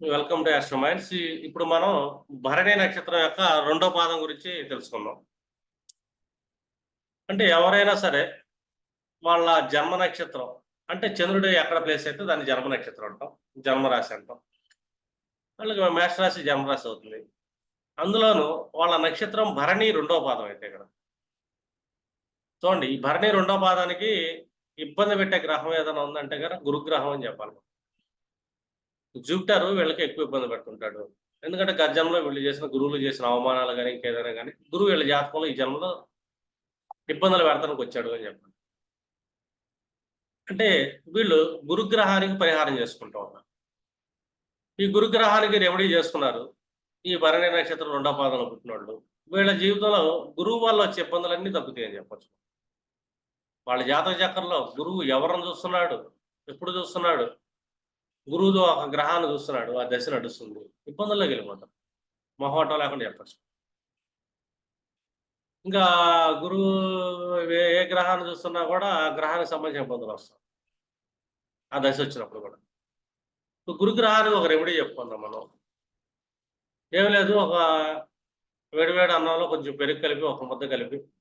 Welcome to ఆస్ట్రోమైండ్స్ ఇప్పుడు మనం భరణి నక్షత్రం యొక్క రెండో పాదం గురించి తెలుసుకుందాం. అంటే ఎవరైనా సరే వాళ్ళ జన్మ నక్షత్రం అంటే చంద్రుడు ఎక్కడ ప్లేస్ అయితే దాన్ని జన్మ నక్షత్రం అంటాం జన్మరాశి అంటాం. వాళ్ళకి మేషరాశి జన్మరాశి అవుతుంది. అందులోనూ వాళ్ళ నక్షత్రం భరణి రెండో పాదం అయితే ఇక్కడ. చూడండి ఈ భరణి రెండో పాదానికి ఇబ్బంది పెట్టే గ్రహం ఏదైనా ఉందంటే కనుక గురుగ్రహం అని చెప్పాలి. జూపిటర్ వీళ్ళకి ఎక్కువ ఇబ్బంది పెడుతుంటాడు. ఎందుకంటే గత వీళ్ళు చేసిన గురువులు చేసిన అవమానాలు కానీ ఇంకేదైనా కానీ గురువు వీళ్ళ జాతకంలో ఈ జన్మలో ఇబ్బందులు పెడతానికి వచ్చాడు అని చెప్పండి. అంటే వీళ్ళు గురుగ్రహానికి పరిహారం చేసుకుంటూ ఉన్నారు. ఈ గురుగ్రహానికి రెమెడీ చేసుకున్నారు. ఈ భరణి నక్షత్రం రెండో పాదంలో పుట్టినోళ్ళు. వీళ్ళ జీవితంలో గురువు వల్ల వచ్చే ఇబ్బందులన్నీ తగ్గుతాయి అని చెప్పచ్చు. వాళ్ళ జాతక చక్రంలో గురువు ఎవరిని చూస్తున్నాడు? ఎప్పుడు చూస్తున్నాడు? గురువుతో ఒక గ్రహాన్ని చూస్తున్నాడు ఆ దశ నడుస్తుంది ఇబ్బందుల్లోకి వెళ్ళిపోతాం. మొహమాటం లేకుండా చెప్పచ్చు. ఇంకా గురువు ఏ- గ్రహాన్ని చూస్తున్నా కూడా ఆ గ్రహానికి సంబంధించిన ఇబ్బందులు వస్తాయి. ఆ దశ వచ్చినప్పుడు కూడా. ఇప్పుడు గురుగ్రహానికి ఒక రెమెడీ చెప్పుకుందాం మనం. ఏం లేదు ఒక వేడివేడి అన్నంలో కొంచెం పెరుగు కలిపి ఒక ముద్ద కలిపి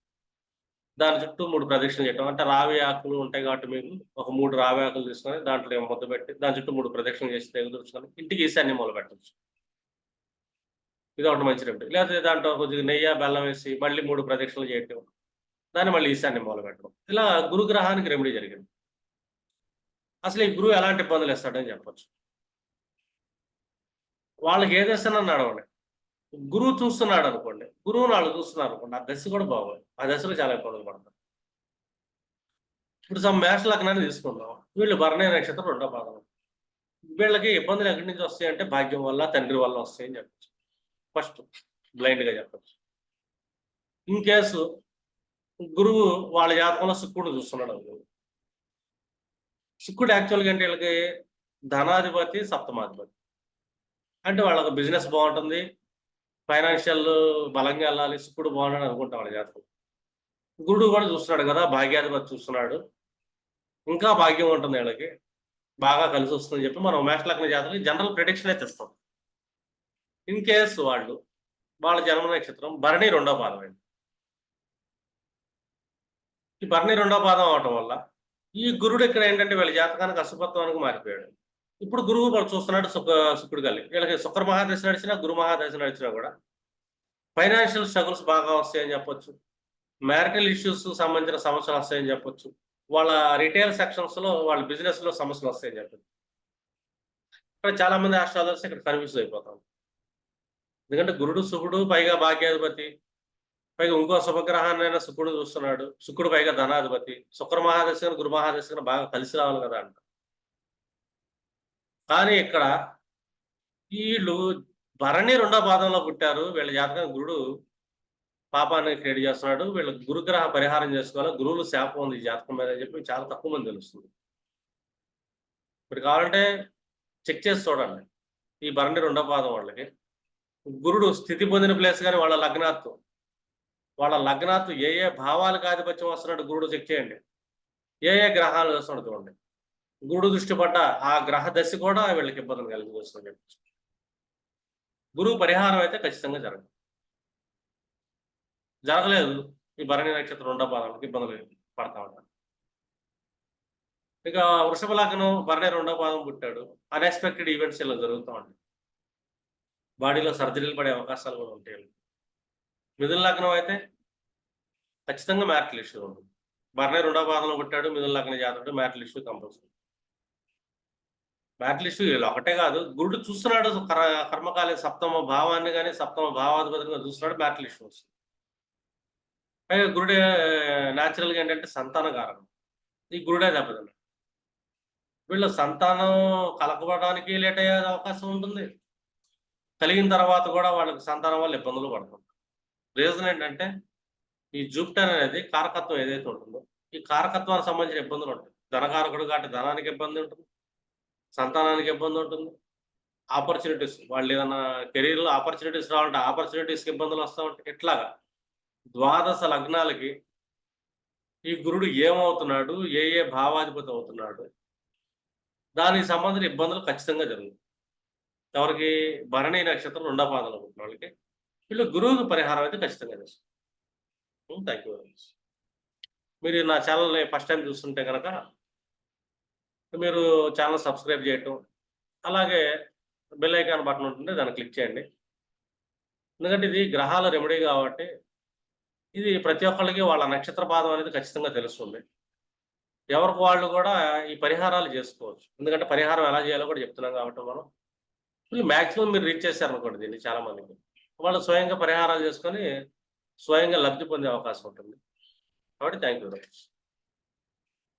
దాని చుట్టూ మూడు ప్రదక్షిణలు చేయటం అంటే రావి ఆకులు ఉంటాయి కాబట్టి మేము ఒక మూడు రావి ఆకులు తీసుకొని దాంట్లో ఏమో ముద్ద పెట్టి దాని చుట్టూ మూడు ప్రదక్షిణలు చేసి తెగుదూర్చుకొని ఇంటికి ఈశాన్యం మొదలు పెట్టచ్చు. ఇది ఒకటి మంచి రెమెడీ. లేకపోతే దాంట్లో కొద్దిగా నెయ్యి బెల్లం వేసి మళ్ళీ మూడు ప్రదక్షిణలు చేయటం. దాన్ని మళ్ళీ ఈశాన్యం మొదలు పెట్టడం. ఇలా గురుగ్రహానికి రెమెడీ జరిగింది. అసలు ఈ గురువు ఎలాంటి ఇబ్బందులు ఇస్తాడని చెప్పొచ్చు. వాళ్ళకి ఏ దశన గురువు చూస్తున్నాడు అనుకోండి. గురువు వాళ్ళు చూస్తున్నారు అనుకోండి. ఆ దశ కూడా బాగోదు. ఆ దశలో చాలా ఇబ్బందులు పడతారు. ఇప్పుడు సమ్ మేష లగ్నాన్ని తీసుకుందాం. వీళ్ళు భరణి నక్షత్రం రెండో పాదం వీళ్ళకి ఇబ్బందులు ఎక్కడి నుంచి వస్తాయి అంటే భాగ్యం వల్ల తండ్రి వల్ల వస్తాయని చెప్పచ్చు. ఫస్ట్ బ్లైండ్గా చెప్పచ్చు. ఇన్ కేసు గురువు వాళ్ళ జాతకంలో శుక్రుడు చూస్తున్నాడు అనుకో. శుక్రుడు యాక్చువల్గా అంటే వీళ్ళకి ధనాధిపతి సప్తమాధిపతి. అంటే వాళ్ళకి బిజినెస్ బాగుంటుంది. ఫైనాన్షియల్ బలంగా వెళ్ళాలి శుక్రుడు బాగున్నాడు అనుకుంటాం వాళ్ళ జాతకం. గురుడు కూడా చూస్తున్నాడు కదా భాగ్యాధిపతి చూస్తున్నాడు. ఇంకా భాగ్యం ఉంటుంది వీళ్ళకి బాగా కలిసి వస్తుందని చెప్పి మనం మేష లగ్న జాతకం జనరల్ ప్రిడిక్షన్ అయితే ఇస్తాం ఇన్ కేస్ వాళ్ళు వాళ్ళ జన్మ నక్షత్రం భరణి రెండో పాదం అండి. ఈ భరణి రెండో పాదం అవటం వల్ల ఈ గురుడు ఇక్కడ ఏంటంటే వీళ్ళ జాతకానికి అశుభత్వానికి మారిపోయాడు. ఇప్పుడు గురువు వాళ్ళు చూస్తున్నాడు సుఖ శుక్రుడు కలిగి వీళ్ళకి శుక్ర మహాదశ నడిచినా గురు మహాదశ నడిచినా కూడా ఫైనాన్షియల్ స్ట్రగుల్స్ బాగా వస్తాయని చెప్పొచ్చు. మ్యారిటల్ ఇష్యూస్ సంబంధించిన సమస్యలు వస్తాయని చెప్పొచ్చు. వాళ్ళ రిటైల్ సెక్షన్స్లో వాళ్ళ బిజినెస్లో సమస్యలు వస్తాయని చెప్పొచ్చు. ఇక్కడ చాలా మంది ఆస్ట్రాలజర్స్ ఇక్కడ కన్ఫ్యూజ్ అయిపోతాం ఎందుకంటే గురుడు శుకుడు పైగా భాగ్యాధిపతి పైగా ఇంకో శుభగ్రహాన్నైనా శుక్రుడు చూస్తున్నాడు. శుక్రుడు పైగా ధనాధిపతి. శుక్ర మహాదశ గురు మహాదశ బాగా కలిసి రావాలి కదా అంట. కానీ ఇక్కడ వీళ్ళు భరణి రెండో పాదంలో పుట్టారు. వీళ్ళ జాతకం గురుడు పాపాన్ని క్రియేట్ చేస్తున్నాడు. వీళ్ళు గురుగ్రహ పరిహారం చేసుకోవాలి? గురువులు శాపం ఉంది జాతకం మీద అని చెప్పి చాలా తక్కువ మంది తెలుస్తుంది. ఇప్పుడు కావాలంటే చెక్ చేసి చూడండి. ఈ భరణి రెండో పాదం వాళ్ళకి. గురుడు స్థితి పొందిన ప్లేస్ కానీ వాళ్ళ లగ్నాత్తు. వాళ్ళ లగ్నాత్తు ఏ ఏ భావాలకు ఆధిపత్యం వస్తున్నట్టు గురుడు చెక్ చేయండి. ఏ ఏ గ్రహాలు వస్తున్నాడు చూడండి. గురుడు దృష్టి పడ్డ ఆ గ్రహ దశ కూడా వీళ్ళకి ఇబ్బందులు కలిగి వస్తుందని చెప్పచ్చు. గురువు పరిహారం అయితే ఖచ్చితంగా జరగదు. జరగలేదు. ఈ భరణి నక్షత్రం రెండో పాదాలకు ఇబ్బందులు పడతా ఉంటారు. ఇక వృషభ లగ్నం భరణి రెండో పాదం పుట్టాడు. అన్ఎక్స్పెక్టెడ్ ఈవెంట్స్ ఇలా జరుగుతూ ఉంటాయి. బాడీలో సర్జరీలు పడే అవకాశాలు కూడా ఉంటాయి. మిథున లగ్నం అయితే ఖచ్చితంగా మ్యారిటల్ ఇష్యూ ఉంటుంది. భరణి రెండో పాదంలో పుట్టాడు మిథున లగ్న జాతకుడు marital issue compulsory. Marital issue ఇలా ఒకటే కాదు గురుడు చూస్తున్నాడు కర్మకాలే కర్మకాలి సప్తమ భావాన్ని కానీ సప్తమ భావాధిపతిగా చూస్తున్నాడు మ్యారిటల్ ఇష్యూ వస్తుంది. పైగా గురుడే న్యాచురల్గా ఏంటంటే సంతాన కారణం ఈ గురుడే దెబ్బతిన్నాడు. వీళ్ళ సంతానం కలకబడడానికి లేట్ అయ్యే అవకాశం ఉంటుంది. కలిగిన తర్వాత కూడా వాళ్ళకి సంతానం వల్ల ఇబ్బందులు పడుతుంది రీజన్ ఏంటంటే ఈ జూపిటర్ అనేది కారకత్వం ఏదైతే ఉంటుందో ఈ కారకత్వానికి సంబంధించిన ఇబ్బందులు ఉంటాయి. ధనకారకుడు కాబట్టి ధనానికి ఇబ్బంది ఉంటుంది. సంతానానికి ఇబ్బంది ఉంటుంది. ఆపర్చునిటీస్ వాళ్ళు ఏదైనా కెరీర్లో ఆపర్చునిటీస్ రావాలంటే ఆపర్చునిటీస్కి ఇబ్బందులు వస్తూ ఉంటాయి. ఇట్లాగా. ద్వాదశ లగ్నాలకి ఈ గురుడు ఏమవుతున్నాడు? ఏ ఏ భావాధిపతి అవుతున్నాడు? దానికి సంబంధించిన ఇబ్బందులు ఖచ్చితంగా జరుగుతాయి. ఎవరికి భరణి నక్షత్రం రెండో పాదాలు అనుకుంటున్న వాళ్ళకి వీళ్ళు గురువుకి పరిహారం అయితే ఖచ్చితంగా చేస్తారు. థ్యాంక్ యూ వెరీ మచ్ మీరు నా ఛానల్ని ఫస్ట్ టైం చూస్తుంటే కనుక మీరు ఛానల్ సబ్స్క్రైబ్ చేయటం అలాగే బెల్ ఐకాన్ బటన్ ఉంటుంది దాన్ని క్లిక్ చేయండి. ఎందుకంటే ఇది గ్రహాల రెమెడీ కాబట్టి ఇది ప్రతి ఒక్కళ్ళకి వాళ్ళ నక్షత్ర పాదం అనేది ఖచ్చితంగా తెలుస్తుంది. ఎవరికి వాళ్ళు కూడా ఈ పరిహారాలు చేసుకోవచ్చు. ఎందుకంటే పరిహారం ఎలా చేయాలో కూడా చెప్తున్నాం కాబట్టి మనం. మ్యాక్సిమం మీరు రీచ్ చేశారనుకోండి దీన్ని చాలా మందికి. వాళ్ళు స్వయంగా పరిహారాలు చేసుకొని స్వయంగా లబ్ధి పొందే అవకాశం ఉంటుంది. కాబట్టి థ్యాంక్ యూ వెరీ మచ్.